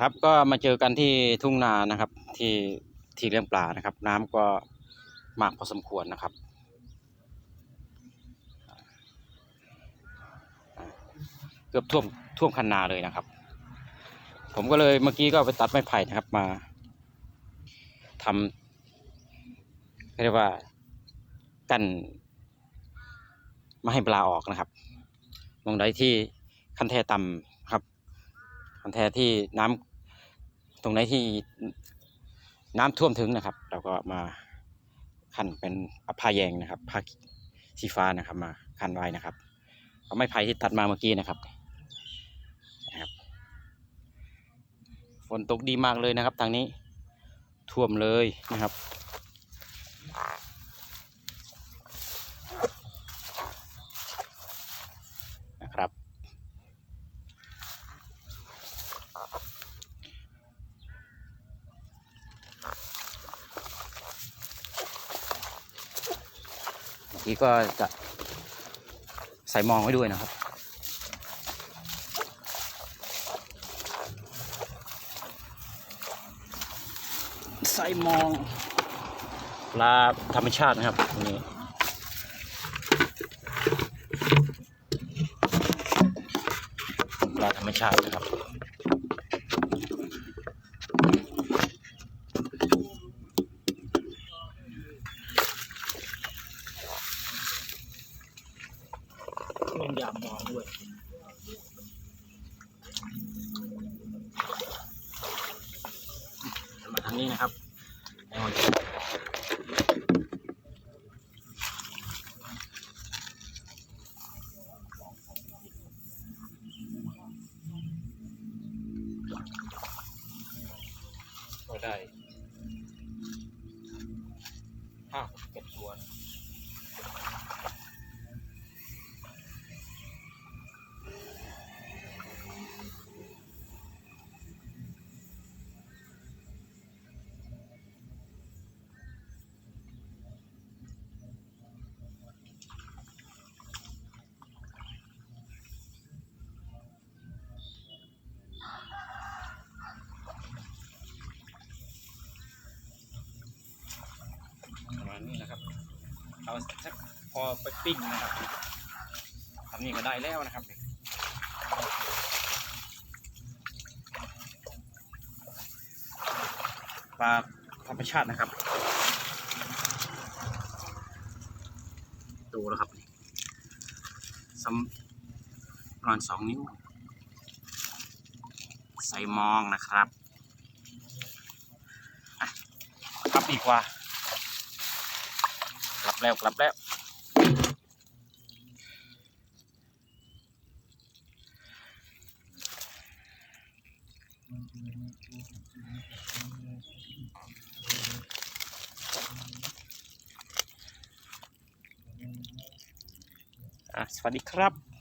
ครับก็มาเจอกันที่ทุ่งนานะครับ ที่ที่เลี้ยงปลานะครับ น้ำก็มากพอสมควรนะครับ เกือบท่วมท่วมคันนาเลยนะครับ ผมก็เลยเมื่อกี้ก็ไปตัดไม้ไผ่นะครับมาทำเรียกว่ากั้นไม่ให้ปลาออกนะครับตรงใดที่คันแท่ต่ำ ครับคันแท้ที่น้ำตรงไหนที่น้ำท่วมถึงนะครับ เราก็มาคันเป็นผ้าแยงนะครับผ้าสีฟ้านะครับมาคันไว้นะครับเอาไม้ไผ่ที่ตัดมาเมื่อกี้นะครับนะครับ ฝนตกดีมากเลยนะครับ ทางนี้ท่วมเลยนะครับ กี้ก็จะใส่มองไว้ด้วยนะครับ ใส่มองปลาธรรมชาตินะครับตรงนี้ปลาธรรมชาตินะครับ ลงยามมองด้วยมาทางนี้นะครับไอ้หอยก็ได้ห้าหกเจ็ดตัว เอาสักพอไปปิ้งนะครับทำนี่ก็ได้แล้วนะครับปลาธรรมชาตินะครับ ดูแล้วครับนี่สำประมาณสองนิ้ว ใส่มองนะครับ อะกลับดีกว่า กลับแล้วกลับแล้วอะสวัสดีครับ